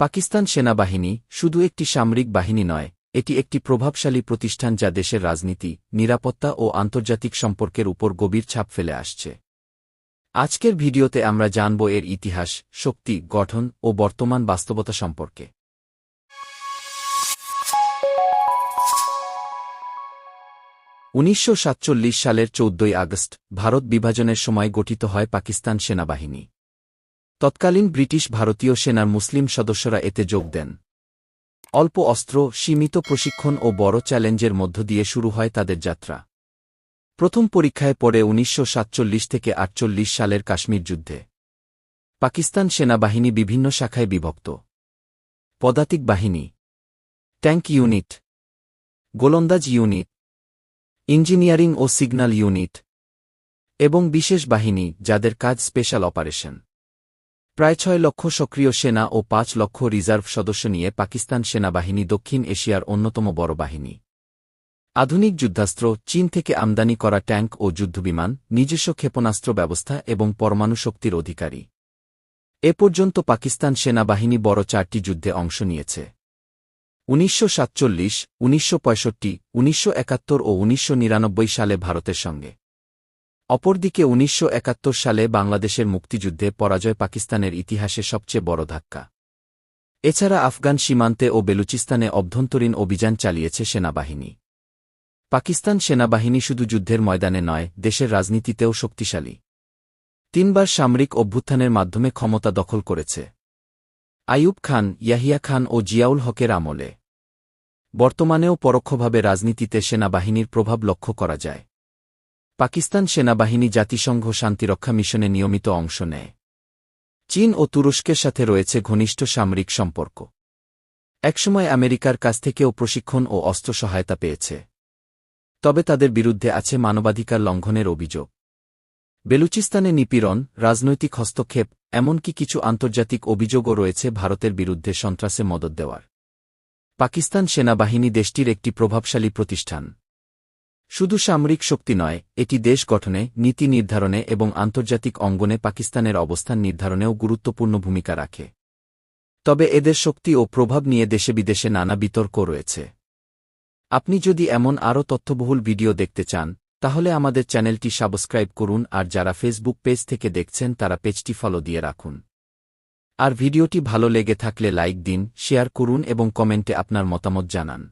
পাকিস্তান সেনাবাহিনী শুধু একটি সামরিক বাহিনী নয়, এটি একটি প্রভাবশালী প্রতিষ্ঠান যা দেশের রাজনীতি, নিরাপত্তা ও আন্তর্জাতিক সম্পর্কের উপর গভীর ছাপ ফেলে আসছে। আজকের ভিডিওতে আমরা জানব এর ইতিহাস, শক্তি, গঠন ও বর্তমান বাস্তবতা সম্পর্কে। উনিশশো সাতচল্লিশ সালের চৌদ্দই আগস্ট, ভারত বিভাজনের সময় গঠিত হয় পাকিস্তান সেনাবাহিনী। তৎকালীন ব্রিটিশ ভারতীয় সেনার মুসলিম সদস্যরা এতে যোগ দেন। অল্প অস্ত্র, সীমিত প্রশিক্ষণ ও বড় চ্যালেঞ্জের মধ্য দিয়ে শুরু হয় তাদের যাত্রা। প্রথম পরীক্ষায় পড়ে উনিশশো সাতচল্লিশ থেকে আটচল্লিশ সালের কাশ্মীর যুদ্ধে। পাকিস্তান সেনাবাহিনী বিভিন্ন শাখায় বিভক্ত। পদাতিক বাহিনী। Tank unit. গোলন্দাজ ইউনিট। ইঞ্জিনিয়ারিং ও সিগন্যাল ইউনিট। এবং বিশেষ বাহিনী, যাদের কাজ স্পেশাল অপারেশন। প্রায় ছয় লক্ষ সক্রিয় সেনা ও পাঁচ লক্ষ রিজার্ভ সদস্য নিয়ে পাকিস্তান সেনাবাহিনী দক্ষিণ এশিয়ার অন্যতম বড় বাহিনী। আধুনিক যুদ্ধাস্ত্র, চীন থেকে আমদানি করা ট্যাঙ্ক ও যুদ্ধবিমান, নিজস্ব ক্ষেপণাস্ত্র ব্যবস্থা এবং পরমাণু শক্তির অধিকারী। এ পর্যন্ত পাকিস্তান সেনাবাহিনী বড় চারটি যুদ্ধে অংশ নিয়েছে। উনিশশো সাতচল্লিশ, উনিশশো পঁয়ষট্টি, উনিশশো একাত্তর ও উনিশশো নিরানব্বই সালে ভারতের সঙ্গে। অপরদিকে উনিশশো একাত্তর সালে বাংলাদেশের মুক্তিযুদ্ধে পরাজয় পাকিস্তানের ইতিহাসে সবচেয়ে বড় ধাক্কা। এছাড়া আফগান সীমান্তে ও বেলুচিস্তানে অভ্যন্তরীণ অভিযান চালিয়েছে সেনাবাহিনী। পাকিস্তান সেনাবাহিনী শুধু যুদ্ধের ময়দানে নয়, দেশের রাজনীতিতেও শক্তিশালী। তিনবার সামরিক অভ্যুত্থানের মাধ্যমে ক্ষমতা দখল করেছে। আইয়ুব খান, ইয়াহিয়া খান ও জিয়াউল হকের আমলে। বর্তমানেও পরোক্ষভাবে রাজনীতিতে সেনাবাহিনীর প্রভাব লক্ষ্য করা যায়। পাকিস্তান সেনাবাহিনী জাতিসংঘ শান্তিরক্ষা মিশনে নিয়মিত অংশ নেয়। চীন ও তুরস্কের সাথে রয়েছে ঘনিষ্ঠ সামরিক সম্পর্ক। একসময় আমেরিকার কাছ থেকেও প্রশিক্ষণ ও অস্ত্র সহায়তা পেয়েছে। তবে তাদের বিরুদ্ধে আছে মানবাধিকার লঙ্ঘনের অভিযোগ। বেলুচিস্তানে নিপীড়ন, রাজনৈতিক হস্তক্ষেপ, এমনকি কিছু আন্তর্জাতিক অভিযোগও রয়েছে ভারতের বিরুদ্ধে সন্ত্রাসে মদত দেওয়ার। পাকিস্তান সেনাবাহিনী দেশটির একটি প্রভাবশালী প্রতিষ্ঠান। শুধু সামরিক শক্তি নয়, এটি দেশ গঠনে, নীতি নির্ধারণে এবং আন্তর্জাতিক অঙ্গনে পাকিস্তানের অবস্থান নির্ধারণেও গুরুত্বপূর্ণ ভূমিকা রাখে। তবে এদের শক্তি ও প্রভাব নিয়ে দেশে বিদেশে নানা বিতর্ক রয়েছে। আপনি যদি এমন আরও তথ্যবহুল ভিডিও দেখতে চান, তাহলে আমাদের চ্যানেলটি সাবস্ক্রাইব করুন আর যারা ফেসবুক পেজ থেকে দেখছেন তারা পেজটি ফলো দিয়ে রাখুন। আর ভিডিওটি ভালো লেগে থাকলে লাইক দিন, শেয়ার করুন এবং কমেন্টে আপনার মতামত জানান।